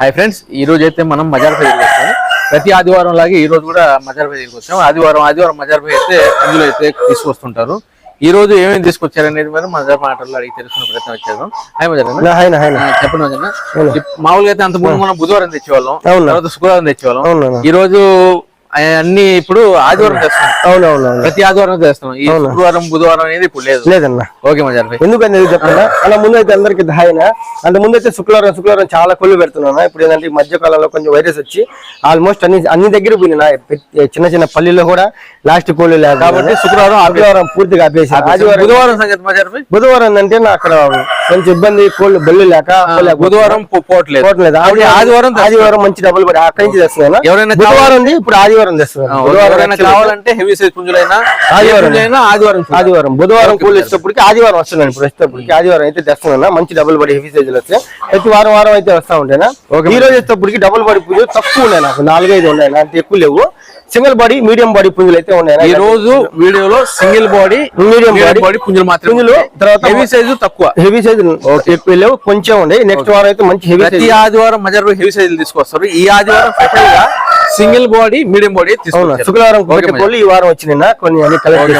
Hi friends ఈ రోజు అయితే మనం మజార్ పై వచ్చాం ప్రతి ఆదివారం లాగే ఈ రోజు కూడా మజార్ పై వచ్చాం ఆదివారం ఆదివారం మజార్ పై అయితే ఇందులో అయితే తీసుకొస్తుంటారు. ఈ రోజు ఏమేమి తీసుకొచ్చారనేది మనం మజార్ మాటల్లో అడిగి తెలుసుకునే ప్రయత్నం వచ్చాము హాయ్ మజార్ చెప్పండి మజార్ మామూలుగా అయితే అంత ముందు మనం బుధవారం తెచ్చేవాళ్ళం. తర్వాత శుక్రవారం తెచ్చేవాళ్ళం. ఈ రోజు అన్ని ఇప్పుడు ఆదివారం తెస్తున్నాం అవునవును ప్రతి ఆదివారం తెస్తున్నాం ఈ శుక్రవారం బుధవారం అనేది ఇప్పుడు లేదు. లేదన్నా. ఓకే మజార్ భాయ్ ఎందుకని ఇది చెప్తున్నా? అలా ముందు అయితే అందరికి హాయినా అంత ముందు అయితే శుక్రవారం శుక్రవారం చాలా కొళ్ళు పెడుతున్నా ఇప్పుడు ఏంటంటే ఈ మధ్య కాలంలో కొంచెం వైరస్ వచ్చి ఆల్మోస్ట్ అన్ని అన్ని దగ్గర పోయినా చిన్న చిన్న పల్లెల్లో కూడా లాస్ట్ కోళ్ళు లేక కాబట్టి శుక్రవారం ఆదివారం పూర్తిగా ఆపేసి ఆదివారం బుధవారం సంగతి మజార్ బుధవారం అంటే నా అక్కడ కొంచెం ఇబ్బంది కోళ్ళు బెల్లు లేక బుధవారం పోవట్లేదు పోవట్లేదు ఆదివారం ఆదివారం మంచి డబ్బులు పడి అక్కడి నుంచి తెస్తున్నాను ఎవరైనా బుధవారం ఉంది ఇప్పుడు ఆదివారం ఎవరైనా కావాలంటే హెవీ సైజ్ పుంజులైనా ఆదివారం. ఆదివారం. ఆదివారం. బుధవారం కూలి వచ్చేటప్పటికి ఆదివారం వస్తున్నాను ఇప్పుడు వచ్చేటప్పటికి. ఆదివారం అయితే తెస్తున్నా మంచి డబుల్ బడి హెవీ సైజులు వస్తే ప్రతి వారం వారం అయితే వస్తా ఉంటాయినా ఈ రోజు వచ్చేటప్పటికి డబుల్ బడి పుంజులు తక్కువ ఉన్నాయి నాకు. నాలుగైదు ఉన్నాయి. అంత ఎక్కువ లేవు. సింగిల్ బాడీ మీడియం బాడీ పుంజులు అయితే ఉన్నాయి ఈ రోజు వీడియోలో single body medium body body పుంజులు మాత్రమే. పుంజులు తర్వాత హెవీ సైజు తక్కువ. హెవీ సైజు ఎక్కువ లేవు. కొంచెం ఉండే నెక్స్ట్ వారం అయితే మంచి హెవీ ప్రతి సైజ్ ఆదివారం మజర్ హెవీ సైజులు తీసుకొస్తారు. ఈ ఆదివారం స్పెషల్గా సింగిల్ బాడీ మీడియం బాడీ శుక్రవారం కోళ్ళు ఈ వారం వచ్చినాయి కొన్ని అన్ని కలెక్ట్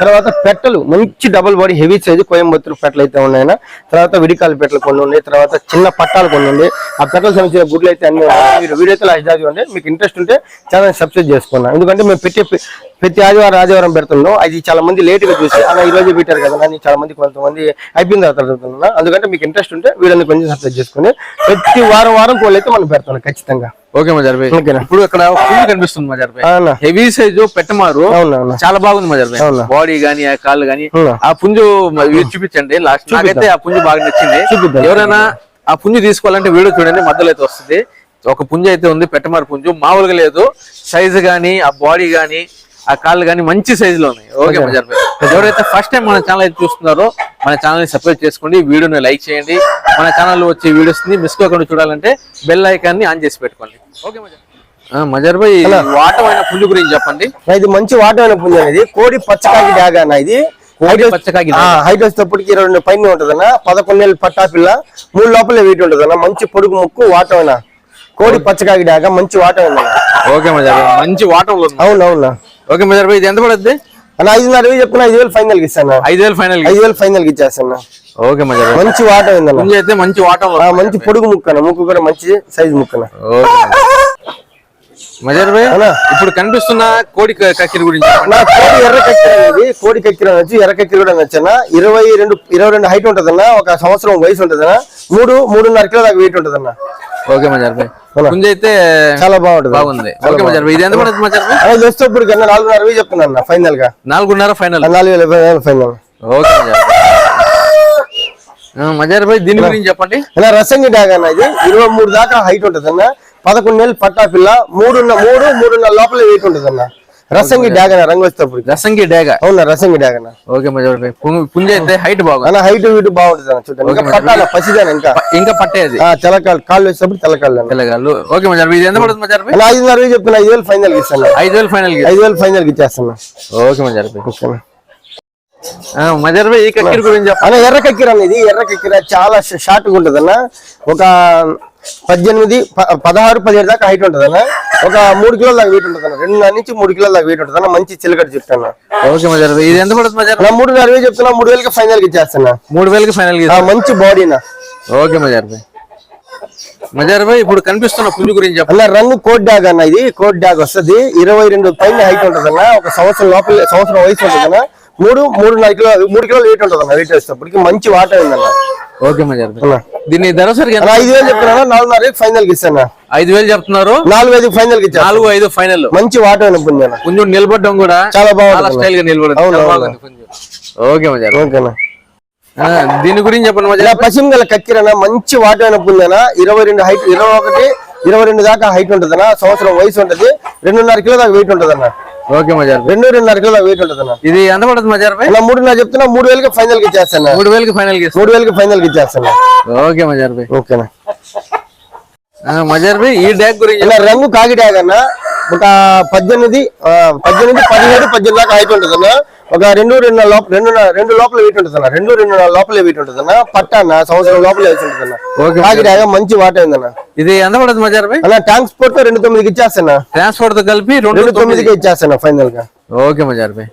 తర్వాత పెట్టలు మంచి double body heavy size Coimbatore పెట్టలు అయితే ఉన్నాయన తర్వాత విడికాల పెట్టలు కొన్ని ఉన్నాయి తర్వాత చిన్న పట్టాలు కొన్ని ఉన్నాయి. ఆ పెట్టలు సంబంధించిన గుడ్లు అయితే అన్ని మీరు వీడియో అయితే లాస్ట్ దాకా చూడండి మీకు ఇంట్రెస్ట్ ఉంటే ఛానల్ సబ్స్క్రైబ్ చేసుకున్నాను ఎందుకంటే మేము పెట్టే ప్ర- ప్రతి ఆదివారం ఆదివారం పెడుతున్నాం. అది చాలా మంది లేట్గా చూసి అలా ఈ రోజు పెట్టారు కదా అని చాలా మంది కొంతమంది అయిపోయిన తర్వాత అందుకంటే మీకు ఇంట్రెస్ట్ ఉంటే వీడియోని కొంచెం సబ్స్క్రైబ్ చేసుకుని ప్రతి వారం వారం కోళ్ళు అయితే మనం పెడతాం ఖచ్చితంగా. ఓకే మజర్ భాయ్. ఇప్పుడు ఇక్కడ పుంజు కనిపిస్తుంది మజర్ భాయ్ హెవీ సైజు పెట్టమారు. చాలా బాగుంది మజర్ భాయ్. బాడీ గానీ ఆ కాళ్ళు గానీ. ఆ పుంజు చూపించండి. లాస్ట్ నాకైతే ఆ పుంజు బాగా నచ్చింది. ఎవరైనా ఆ పుంజు తీసుకోవాలంటే వీడియో చూడండి మధ్యలో అయితే వస్తుంది. ఒక పుంజు అయితే ఉంది పెట్టమారు పుంజు. మామూలుగా లేదు. సైజు గానీ ఆ బాడీ గానీ ఆ కాళ్ళు గానీ మంచి సైజు లో ఉన్నాయి. ఓకే. ఎవరైతే ఫస్ట్ టైం మన ఛానల్ అయితే చూస్తున్నారో మన ఛానల్ని సబ్స్క్రైబ్ చేసుకోండి వీడియోని లైక్ చేయండి. మన ఛానల్లో వచ్చే వీడియోస్ని మిస్ కాకుండా చూడాలంటే బెల్ ఐకాన్ని ఆన్ చేసి పెట్టుకోండి. ఓకే మజర్ భాయ్ వాటమైన పుంజు గురించి చెప్పండి. ఇది మంచి వాటమైన పుంజు అనేది. కోడి పచ్చకాకి డాగా అన్న ఇది. హైట్ వచ్చేటప్పటికి ఇరవై రెండు పైన ఉంటదన్న పదకొండు నెలలు పట్టా పిల్ల మూడు లోపలే వీటి ఉంటదన్న. మంచి పొడుగు ముక్కు వాటమైన. కోడి పచ్చకాకి డాగా మంచి వాటమైన. ఓకే మజర్ మంచి వాటంలో ఉంది. అవును అవునా. ఓకే మజర్ ఇది ఎంత పడుద్ది? అన్న ఐదున్నర వేలు చెప్తున్నా ఐదు వేలు ఫైనల్కి ఇస్తాను? ఐదు వేలు ఫైనల్ ఐదు వేలు ఫైనల్కి ఇచ్చేస్తాను? ఓకే మజర్ మంచి వాట పుంజు అయితే మంచి వాటంలో ఆ, మంచి పొడుగు ముక్కన ముక్కు కూడా మంచి సైజ్ ముక్కన. ఓకే మజర్ భాయ్ అన్నా. ఇప్పుడు కనిపిస్తున్న కోడి కక్కిరి గురించి కోడి ఎర్ర కక్కిర అనేది కోడి కక్కిర వచ్చి ఎర్ర కక్కిర కూడా నచ్చన ఇరవై రెండు ఇరవై రెండు హైట్ ఉంటదన్న ఒక సంవత్సరం వయసు ఉంటదన్న. మూడు మూడున్నర కిలో దాకా వెయిట్ ఉంటదన్న. ఓకే మజర్ భాయ్ అన్నా. పుంజు అయితే చాలా బాగుంటది. బాగుంది. ఓకే ఇది ఎంత పడుతుంది జస్ట్ ఇప్పుడు కన్నా నాలుగున్నర వేలు చెప్తున్నా ఫైనల్గా నాలుగున్నర ఫైనల్. నాలుగు వేల ఫైనల్. ఓకే మజర్. భాయ్ దీని గురించి చెప్పండి. రసంగి డాగ్ అన్న ఇది. ఇరవై మూడు దాకా హైట్ ఉంటది అన్న పదకొండు నెలలు పట్టా పిల్ల. మూడున్న మూడు మూడున్నర లోపల వెయిట్ ఉంటది అన్న రసంగి డాగ్ అన్న రంగు వచ్చేటప్పుడు రసంగి డేగా అవునా రసంగి డాగ్ అన్న ఓకే. భాయ్ పుంజు- అయితే హైట్ బాగుంది హైట్ వీటు బాగుంటది చూడండి ఇంకా పట్టాల? పసిదాన ఇంకా? ఇంకా పట్టేది ఆ, తెల్లకాళ్ళు కాళ్ళు వచ్చేటప్పుడు తెల్లకాళ్ళు అన్న. తెల్లగాళ్ళు ఓకే భాయ్ ఇది ఎంత పడుతుంది అన్న ఐదున్నర చెప్తున్నా ఐదు వేలు ఫైనల్కి ఇస్తాను. ఐదు వేలు ఫైనల్కి. ఐదు వేలు ఫైనల్కి ఇచ్చేస్తున్నా. ఓకే మజర్ భాయ్ ఓకేనా ఆ, మజర్ భాయ్ ఈ కక్కిరి గురించి ఎర్ర కక్కిర అనేది ఎర్ర కక్కిర చాలా షార్ట్గా ఉంటది అన్న ఒక పద్దెనిమిది పదహారు పదిహేడు దాకా హైట్ ఉంటది అన్న ఒక మూడు కిలోల దాకా వెయిట్ ఉంటది అన్న రెండున్నర నుంచి మూడు కిలోల దాకా వెయిట్ ఉంటది అన్న మంచి చిలకడ చెప్తాను ఓకే మజర్ ఇది ఎంత పడుతుంది మజర్ నా మూడు వేలు చెప్తున్నా మూడు వేలకి ఫైనల్కి ఇచ్చేస్తున్నా. మూడు వేలకి ఫైనల్ మంచి బాడీనా ఓకే మజర్ భాయ్ మజర్ భాయ్ ఇప్పుడు కనిపిస్తున్న పుంజు గురించి అన్న రంగు కోట్ డాగ్ అన్న ఇది. కోట్ డాగ్ వస్తది. ఇరవై రెండు పైన హైట్ ఉంటది అన్న ఒక సంవత్సరం లోపల సంవత్సరం వయసు ఉంటది అన్న మూడు మూడున్నర కిలో మూడు కిలోలు వెయిట్ ఉంటది అన్న వెయిట్ వేసేటప్పటికి. మంచి వాటర్ ఉందన్న. ఓకే దీన్ని ధర సరిగా అన్న ఐదు వేలు చెప్తున్నా నాలుగున్నర ఫైనల్కి ఇస్తాను ఐదు వేలు చెప్తున్నారు. నాలుగు ఐదు ఫైనల్కి నాలుగు ఐదు ఫైనల్. మంచి వాటర్ పుంజాన పుంజు నిలబడడం కూడా చాలా చాలా స్టైల్గా పుంజు ఓకే మజర్. ఓకేనా? దీని గురించి చెప్పండి భాయ్. పశ్చిమ గల కక్కిరన మంచి వాటర్ పుంజాన ఇరవై రెండు హైట్ ఇరవై ఒకటి ఇరవై రెండు దాకా హైట్ ఉంటదన్న. సంవత్సరం వయసు ఉంటది. రెండున్నర కిలో దాకా వెయిట్ ఉంటదన్న. ఓకే మజర్. రెండు రెండున్నర కిలో వెయిట్ ఉంటదన్న ఇది ఎంత పడుతుంది మజర్ భాయ్ అలా మూడు నా చెప్తున్నా మూడు వేలకి ఫైనల్కి ఇచ్చేస్తాను మూడు వేలకి ఫైనల్కి మూడు వేలకి ఫైనల్కి ఇచ్చేస్తాను ఓకే మజర్ ఓకేనా? మజర్ ఈ డ్యాగ్ గురించి రంగు కాకి డాగ్ అన్న ఒక పద్దెనిమిది పద్దెనిమిది పదిహేడు పద్దెనిమిది దాకా హైట్ ఉంటదన్న ఒక రెండు రెండు లోపల రెండు రెండు లోపల వెయిట్ ఉంటుంది అన్న. రెండు రెండు లోపల వెయిట్ ఉంటుంది అన్న. పట్ట అన్న సంవత్సరం లోపల వేసి ఉంటుంది అన్న. మంచి వాట ఉందన్న ఇది ఎంత పడుతుంది మజార్ అన్న ట్రాన్స్పోర్ట్తో రెండు తొమ్మిదికి ఇచ్చేస్తాను ట్రాన్స్పోర్ట్తో కలిపి రెండు రెండు తొమ్మిదికి. ఇచ్చేస్తాను ఫైనల్గా. ఓకే మజార్ భాయ్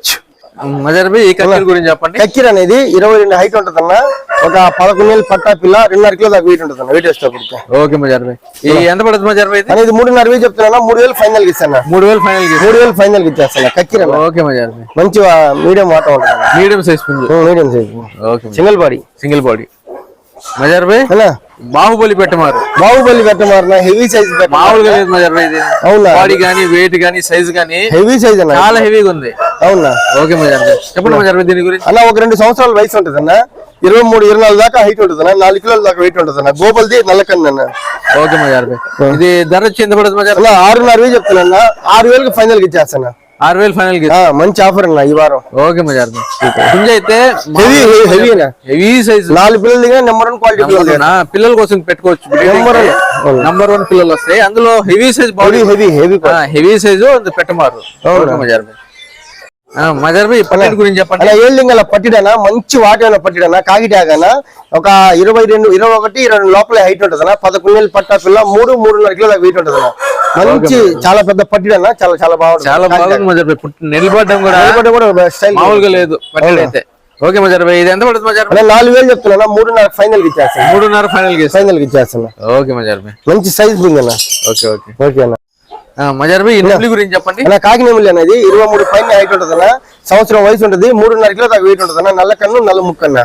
మజార్ భాయ్ ఈ కక్కర్ గురించి చెప్పండి. కక్కిర్ అనేది ఇరవై రెండు హైట్ ఉంటుంది అన్న ఒక పదకొండు వేలు పట్టా పిల్ల రెండున్నర కిలో దాకా వెయిట్ ఉంటుంది అన్న వెయిట్ వేసేటప్పటికి. ఓకే మజార్ ఎంత పడుతుంది మజార్ అనేది మూడున్నర వేలు చెప్తున్నా మూడు వేలు ఫైనల్కి ఇస్తాను మూడు వేలు ఫైనల్కి మూడు వేలు ఫైనల్కి ఇచ్చేస్తాను కక్కిర్ ఓకే మజార్ మంచి మీడియం వాట ఉంటుంది medium size medium size. Okay single body. Single body. Mazhar భాయ్ బాహుబలి పెట్టమారు. బాహుబలి పెట్టమారిన హెవీ సైజ్ మామూలుగా లేదు మజార్ భాయ్ ఇది. అవునా? బాడీ గానీ వెయిట్ గానీ సైజ్ గానీ హెవీ సైజ్ అన్న. చాలా హెవీగా ఉంది. అవునా? ఓకే మజార్ భాయ్ చెప్పండి మజార్ భాయ్ దీని గురించి. అన్న ఒక రెండు సంవత్సరాల వయసు ఉంటుంది అన్న ఇరవై మూడు ఇరవై నాలుగు దాకా హైట్ ఉంటుంది అన్న. నాలుగు కిలోల దాకా వెయిట్ ఉంటుంది అన్న. గోపల్ది నల్లకన్ను అన్న. ఓకే మజార్ ఇది ధర వచ్చి ఎంత పడుతుంది మజార్? అన్న ఆరున్నర వేలు చెప్తున్నా ఆరు వేలకు ఫైనల్కి ఇచ్చేస్తాను ఆరు వేలు ఫైనల్కి? మంచి ఆఫర్ అన్న ఈ వారం. ఓకే మజార్ భాయ్ పుంజ అయితే హెవీ హెవీ హెవీ సైజ్ నాలుగు పిల్లలు నెంబర్ వన్ క్వాలిటీ పిల్లలు కోసం పెట్టుకోవచ్చు. Number one. నంబర్ వన్ పిల్లలు వస్తాయి. అందులో heavy size body heavy heavy heavy size పెట్టమారు. Okay Mazhar భాయ్ పన్నెండు గురించి చెప్పండి. అలా ఏళ్ళింగల పట్టిడనా మంచి వాటైన పట్టిడనా కాగిటాగనా? ఒక ఇరవై రెండు ఇరవై ఒకటి ఇరవై లోపల హైట్ ఉంటుందన్నా పదకొండు వేలు పట్టా పిల్ల మూడు మూడున్నర కిలోల వెయిట్ ఉంటుందన్నా మంచి చాలా పెద్ద పట్టిడన్నా చాలా చాలా బాగుంటుంది. చాలా బాగుంది పుట్టి నిలబడడం కూడా నిలబడి కూడా స్టైల్ మామూలుగా లేదు పట్టెడు అయితే ఓకే మజార్ భాయ్ ఇది ఎంత పడుతుంది మజార్ భాయ్ నాలుగు వేలు చెప్తున్నా మూడున్నర ఫైనల్కి ఇచ్చేస్తాను మూడున్నర ఫైనల్కి ఫైనల్కి ఇచ్చేస్తున్నా. ఓకే మజార్ భాయ్ మంచి సైజ్ ఉందన్న. Okay okay. ఓకే అన్న మజార్ గురించి చెప్పండి. అలా కాకినేములి అనేది ఇరవై మూడు పైన హైట్ ఉంటుందన్న. సంవత్సరం వయసు ఉంటుంది మూడున్నర కిలో దాకా వెయిట్ ఉంటుందన్న. నల్ల కన్ను నల్ల ముక్కన్న.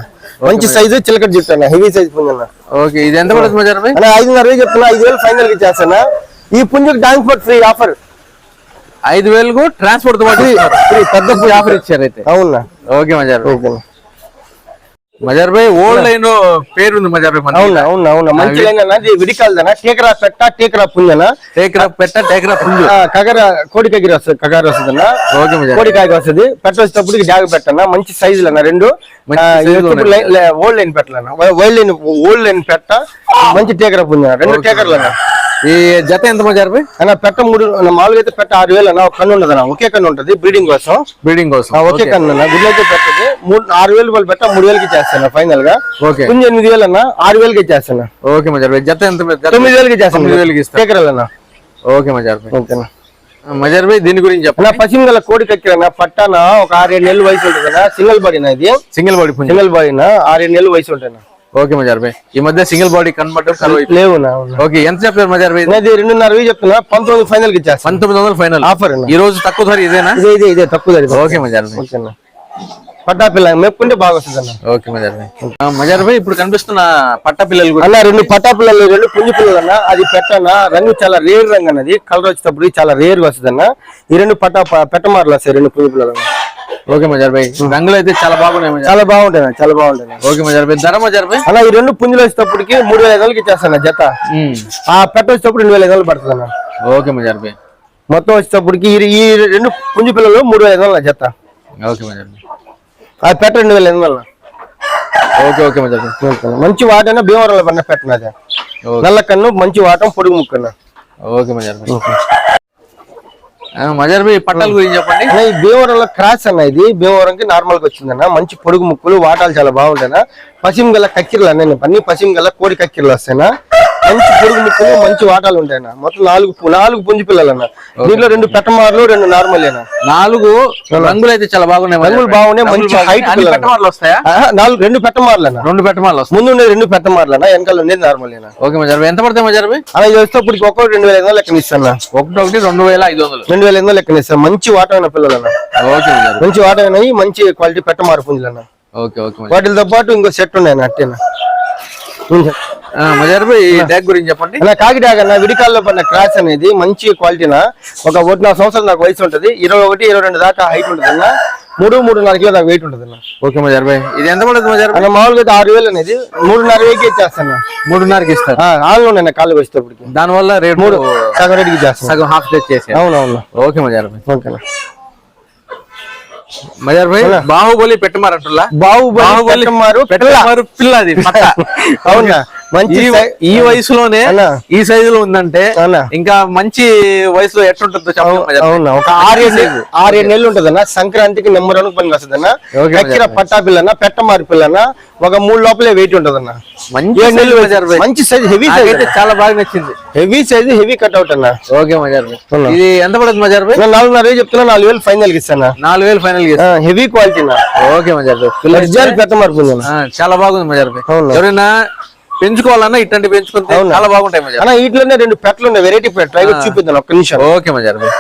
మంచి సైజు చిలకడ జుట్టు అన్న హెవీ సైజ్ పుంజన్న. ఓకే ఇది ఎంత పడుతుంది మజార్ భాయ్? అలా ఐదున్నర వేలు చెప్తున్నా ఐదు వేలు ఫైనల్కి ఇచ్చేస్తానా. ఈ పుంజుకి ట్రాన్స్పోర్ట్ ఫ్రీ ఆఫర్ ఐదు వేలకు ట్రాన్స్పోర్ట్ పెద్ద ఆఫర్ ఇచ్చారు అయితే. అవునా? ఓకే మజార్ ఓకే మజార్ భాయ్ ఓల్డ్ లైన్ పేరు ఉంది మజార్ భాయ్. అవునా అవునా అవునా. మంచి లైన్ విడికాలదనా టేకరా పెట్ట టేకరా పుంజనా టేకరా పెట్ట టేకరా పుంజు కగర కోడి కగిరి వస్తుంది కగారు వస్తుందన్న. ఓకే మజార్ కోడి కాయకి వస్తుంది. పెట్ట వచ్చేటప్పుడు జాగ పెట్టన్న. మంచి సైజులు అన్న రెండు. ఓల్డ్ లైన్ పెట్టలన్న. వైల్డ్ లైన్ ఓల్డ్ లైన్ పెట్ట. మంచి టేకర పుంజ రెండు టేకర్లు అన్న ఈ జత ఎంత మజార్ భాయ్ అన్న పెట్ట మూడు మామూలుగా అయితే పెట్ట ఆరు వేలు అన్న ఒక కన్ను ఉండదు అన్న ఒకే కన్ను ఉంటది బ్రీడింగ్ కోసం. బ్రీడింగ్ కోసం. ఒకే కన్ను అన్న అయితే పెట్టదు మూడు ఆరు వేలు వాళ్ళు పెట్ట మూడు వేలకి ఇచ్చేస్తాను ఫైనల్గా. ఓకే పుంజ ఎనిమిది వేలు అన్న ఆరు వేలకి ఇచ్చేస్తాను ఓకే మజార్ జత ఎంత తొమ్మిది వేలకి ఇచ్చేస్తాను తొమ్మిది వేలకి ఇస్తా టేకరలు అన్న. ఓకే మజార్ ఓకేనా మజార్ భాయ్ దీని గురించి చెప్పండి. అన్న పశ్చిమ గల కోడి కక్కిరన్న పట్టాన ఒక ఆరేడు నెలలు వయసు ఉంటుంది సింగిల్ బాడీనా ఇది. సింగిల్ బాడీ సింగిల్ బాడీనా ఆరేడు నెలలు వయసు ఉంటాయి ఓకే మజార్ భాయ్. ఈ మధ్య సింగిల్ బాడీ కన్వర్ట్ కరువు లేవు ఓకే ఎంత మజార్ భాయ్? ఇది రెండున్నర వెయ్యి చెప్తున్నా పంతొమ్మిది ఫైనల్కి ఇచ్చేస్తాను పంతొమ్మిది వందలు ఫైనల్. ఆఫర్ ఈ రోజు తక్కువ ధర ఇదేనా? ఇదే ఇదే ఇదే తక్కువ ధర ఓకే మజార్ భాయ్. పట్టా పిల్ల మెప్పుకుంటే బాగా వస్తుంది ఓకే మజార్ భాయ్. మజార్ భాయ్ ఇప్పుడు కనిపిస్తున్న పట్ట పిల్లలు అన్న రెండు పట్టా పిల్లలు రెండు పుంజు పిల్లలు అన్న అది పెట్టన్న రంగు చాలా రేర్ రంగు అన్నది. కలర్ వచ్చేటప్పుడు చాలా రేర్ వస్తుంది అన్న ఈ రెండు పట్టా పెట్టమార్లు వస్తాయి రెండు పుంజు పిల్లలు. ఓకే మజార్ భాయ్. రంగులు అయితే చాలా బాగున్నాయి చాలా బాగుంటాయి చాలా బాగుంటాయి. ఓకే మజార్ భాయ్. ధర మజార్ భాయ్? అన్న ఈ రెండు పుంజులు వచ్చేటప్పటికి మూడు వేల ఐదు వందలకి ఇచ్చేస్తాను జత. ఆ పెట్ట వచ్చేటప్పుడు రెండు వేల ఐదు వందలు పడుతుంది అన్న. ఓకే మజార్ భాయ్. మొత్తం వచ్చేటప్పటికి ఈ- రెండు పుంజు పిల్లలు మూడు వేల ఐదు వందల జత. ఓకే మజార్ భాయ్. ఆ పెట్ట రెండు వేల ఐదు వందల ఓకే ఓకే మజార్ భాయ్. మంచి వాటన భీమవరంలో పడిన పెట్టినది. నల్ల కన్ను మంచి వాటం పొడుగు ముక్కన్న ఓకే మజార్ భాయ్. మజార్ భాయ్ పట్టాల గురించి చెప్పండి. ఈ భీమవరంలో క్రాస్ అన్న ఇది. భీమవరంకి నార్మల్గా వచ్చిందన్న. మంచి పొడుగు ముక్కులు వాటాలు చాలా బాగుంటాయినా పశ్చిమ గల కక్కిరలు అన్న అన్ని పశ్చిమ గల కోడి కక్కిరలు వస్తాయినా మంచి పొడుగు ముక్కులు మంచి వాటాలు ఉంటాయినా మొత్తం నాలుగు నాలుగు పుంజు పిల్లలు అన్న దీంట్లో రెండు పెట్టమార్లు రెండు నార్మల్ నాలుగు రంగులు అయితే చాలా బాగున్నాయి రంగులు. బాగున్నాయి, మంచి అన్ని పిల్లలు. పెట్టమార్లు వస్తాయా? నాలుగు రెండు పెట్టమార్లు అన్న రెండు పెట్టమార్లు వస్తాయి. ముందు రెండు పెట్టమార్లు అన్న వెనకాల ఉండేది నార్మల్ ఓకే మజార్ ఎంత పడతాయి మజార్ అలా ఇది వచ్చేటప్పటికి ఒక్కొక్కటి రెండు వేల ఐదు వందలు లెక్కన ఇస్తాను ఒకటి ఒకటి రెండు వేల ఐదు వందలు. రెండు వేల ఐదు వందలు లెక్కన ఇస్తాను మంచి వాటమైన పిల్లలు అన్న ఓకే. మంచి వాటమైనవి మంచి క్వాలిటీ పెట్టమారు పుంజులు అన్న ఓకే ఓకే వాటితో పాటు ఇంకో సెట్ ఉన్నాయి అట్టేనా? ట్యాగ్ గురించి చెప్పండి. అలా అన్న విడికాల్లో పడిన క్రాస్ అనేది మంచి క్వాలిటీనా? ఒక ఒకటి నాలుగు సంవత్సరాలు నాకు వయసు ఉంటుంది. ఇరవై ఒకటి ఇరవై రెండు దాకా హైట్ ఉంటుంది అన్న మూడు మూడున్నర కిలో దాకా వెయిట్ ఉంటుంది అన్న ఓకే మజార్ భాయ్. ఇది ఎంత పడుతుంది మజార్ అన్న మామూలుగా అయితే ఆరు వేలు అనేది మూడున్నర వేలకి ఇచ్చేస్తాను. మూడున్నరకి ఇస్తారు. ఆళ్ళు ఉన్నాయి కాళ్ళు వచ్చేటప్పటికి దాని వల్ల రేట్ మూడు సగం రేటుకి ఇచ్చేస్తాను. సగం హాఫ్ స్టేజ్ చేసారు అవునవును. ఓకే మజార్ భాయ్. ఓకేనా? మజార్ భాయ్ బాహుబలి పెట్టమారంటుల్లా? బాహుబలి పెట్టమారు పిల్ల పెట్టమారు పిల్ల. అది. అవునా? మంచి ఈ- వయసులోనే. ఈ సైజులో ఉందంటే అన్నా. ఇంకా మంచి వయసులో ఎట్లుంటుందో చెప్పండి. అవునా? ఒక ఆరేడు నెలలు ఆరేడు నెలలు ఉంటదన్న సంక్రాంతికి నెంబర్ వన్ పనికి వస్తుందన్న ఎక్కిన పట్టా పిల్లన పెట్ట మారి పిల్లన ఒక మూడు లోపలే వెయిట్ ఉంటదన్న. మంచి ఏడు నెలలు. మంచి సైజ్ హెవీ సైజ్. నాకైతే చాలా బాగా నచ్చింది. హెవీ సైజ్ హెవీ కట్అవుట్ అన్న. ఓకే మజార్. ఇది ఎంత పడుతుంది మజార్ నాలుగున్నర వేలు చెప్తున్నా నాలుగు వేలు ఫైనల్ ఇస్తాను? నాలుగు వేలు final heavy quality okay Mazhar పెట్ట మార్పు చాలా బాగుంది మజార్. ఎవరైనా పెంచుకోవాలన్నా ఇట్లాంటి పెంచుకుంటే చాలా బాగుంటాయి మజార్ అన్న వీటిలోనే రెండు పెట్టలు ఉన్నాయి. వెరైటీ పెట్ట ట్రై చూపిద్దాం ఒక్క నిమిషం. ఓకే మజార్ భాయ్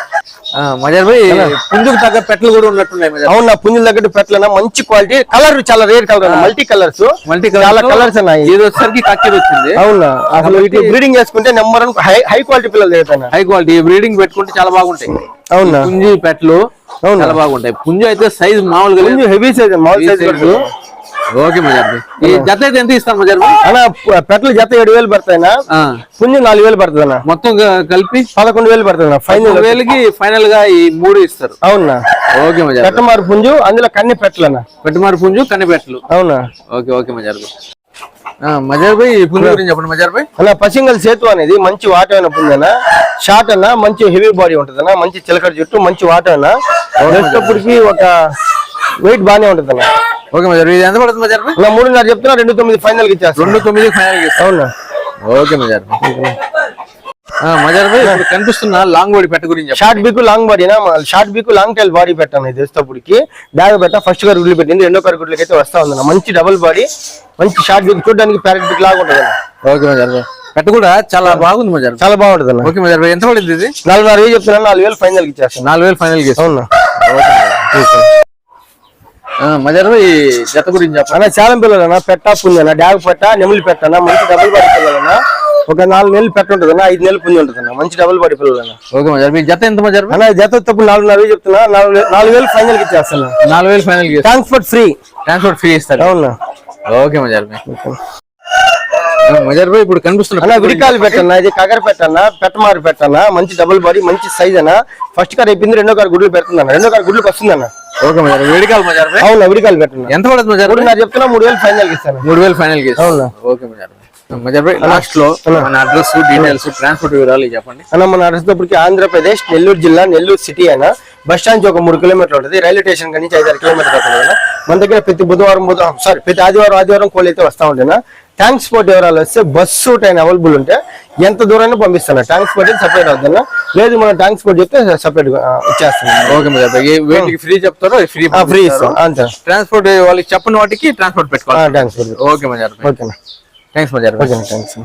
ఆ, మజార్ భాయ్ పుంజుకు తగ్గ పెట్టలు కూడా ఉన్నట్టున్నాయి మజార్ అవునా? పుంజుల తగ్గట్టు పెట్టలన్న మంచి క్వాలిటీ కలర్ చాలా rare colour multi colours multi చాలా కలర్స్ ఉన్నాయి. ఇది వచ్చేసరికి కక్కి వచ్చింది. అవునా? అసలు వీటి బ్రీడింగ్ చేసుకుంటే number one high high quality పిల్లలు దిగుతాను హై క్వాలిటీ బ్రీడింగ్ పెట్టుకుంటే చాలా బాగుంటాయి. అవునా? పుంజి పెట్టలు? చాలా బాగుంటాయి. పుంజు అయితే సైజ్ మామూలుగా హెవీ సైజ్ మామూలు సైజ్. ఓకే మజార్ భాయ్. ఈ జత అయితే ఎంత ఇస్తారు మజార్ పు- పెట్టలు జత ఏడు వేలు పడతాయినా పుంజు నాలుగు వేలు పడుతుంది మొత్తం కలిపి? పదకొండు వేలు పడుతుంది ఫైనల్ వేలకి ఫైనల్గా ఈ మూడు ఇస్తారు. అవునా? ఓకే మజార్ భాయ్. పెట్టమారు పుంజు అందులో కన్ని పెట్టలన్న పెట్టుమారు పుంజు కన్ని పెట్టలు. అవునా? ఓకే ఓకే మజార్ మజార్ భాయ్ పుంజు గురించి చెప్పండి మజార్ భాయ్ అన్న పసింగల్ సేతు అనేది మంచి వాటమైన పుంజన షార్ట్ అన్న మంచి హెవీ బాడీ ఉంటుంది అన్న మంచి చిలకడ జుట్టు మంచి వాటర్ అన్న. వేసేటప్పటికి ఒక వెయిట్ బాగానే ఉంటుంది అన్న ఓకే మజార్. ఇది ఎంత పడుతుంది మజార్ అన్న మూడున్నర చెప్తున్నా రెండు తొమ్మిది ఫైనల్కి రెండు తొమ్మిది ఫైనల్ ఇస్తారు అవునా ఓకే మజార్. ఆ మజార్ ఇప్పుడు కనిపిస్తున్న లాంగ్ బాడీ పెట్ట గురించి short beak long బాడీనా short beak long tail body పెట్టాను ఇది వేసేటప్పటికి డాగ్ పెట్ట ఫస్ట్ గారు గుడ్లు పెట్టింది రెండో కారు గుడ్లకి అయితే వస్తా ఉంది మంచి డబుల్ బాడీ మంచి షార్ట్ బిక్ చూడడానికి ప్యారెట్ బిక్ లాగా ఉంటుంది. ఓకే మజార్. పెట్ట కూడా చాలా బాగుంది మజార్. చాలా బాగుంటుంది అన్న ఓకే మజార్. ఎంత పడింది ఇది నాలుగున్నర వేలు చెప్తున్నా నాలుగు వేలు ఫైనల్కి ఇచ్చేస్తాను నాలుగు వేలు ఫైనల్కి అవునా భాయ్, ఈ జత గురించి అన్న చాలా పిల్లలన్నా పెట్ట పుంజన డాగ్ పెట్ట నెమిలి పెట్టన మంచి డబుల్ బాడీ పిల్లలన్నా ఒక నాలుగు నెలలు పెట్ట ఉంటుంది అన్న ఐదు నెలలు పుంజు ఉంటుంది అన్న మంచి డబుల్ బాడీ పిల్లలన్నా. ఓకే మజార్. ఈ జత ఎంత మజార్? అన్న జత తప్పు నాలుగున్నర చెప్తున్నా నాలుగు నాలుగు వేలు ఫైనల్కి ఇచ్చేస్తాను. నాలుగు వేలు ఫైనల్కి ట్రాన్స్పోర్ట్ ఫ్రీ ట్రాన్స్పోర్ట్ ఫీ ఇస్తారు అవునా? ఓకే మజార్ మజార్ భాయ్ ఇప్పుడు కనిపిస్తున్న విడికాలు పెట్టన్న ఇది కగర పెట్టన్న పెట్టమారు పెట్టన్న మంచి డబుల్ బాడీ మంచి సైజ్ అన్న ఫస్ట్ కార్ అయిపోయింది రెండో కార్ గుడ్లు పెడుతుందన్న రెండో కార్ గుడ్లకు వస్తుందన్న ఓకే మజార్. వేడికాలు మజార్ భాయ్. అవునా విడికాలు పెట్టన్న ఎంత పడుతుంది మజార్ ఇప్పుడు? నాకు చెప్తున్నా మూడు వేలు ఫైనల్ ఇస్తాను మూడు వేలు ఫైనల్ అవునా? ఓకే మజార్ భాయ్. మజార్ భాయ్ లాస్ట్లో మన అడ్రస్ డీటెయిల్స్ ట్రాన్స్పోర్ట్ వివరాలు చెప్పండి అన్న మన అరసేపటికి ఆంధ్రప్రదేశ్ నెల్లూరు జిల్లా నెల్లూరు సిటీ అయినా బస్ స్టాండ్ ఒక మూడు కిలోమీటర్లు ఉంటుంది రైల్వే స్టేషన్ నుంచి ఐదారు కిలోమీటర్లు. మన దగ్గర ప్రతి బుధవారం బుధవారం సారీ ప్రతి ఆదివారం ఆదివారం కోళ్ళు అయితే వస్తా ఉంటాయి ట్రాన్స్పోర్ట్ వివరాలు వస్తే బస్సు ట్రైన్ అవైలబుల్ ఉంటే ఎంత దూరాన్ని పంపిస్తాను? ట్రాన్స్పోర్ట్ సపరేట్ అవుతుందన్న లేదు మనం ట్రాన్స్పోర్ట్ చెప్తే సపరేట్ వేటికి ఫ్రీ చెప్తారో ఫ్రీ ఫ్రీ ఇస్తాం అంతే. ట్రాన్స్పోర్ట్ వాళ్ళకి చెప్పని వాటికి ట్రాన్స్పోర్ట్ పెట్టుకోవాలి. Transport. Okay Mazhar thanks Mazhar. Okay thanks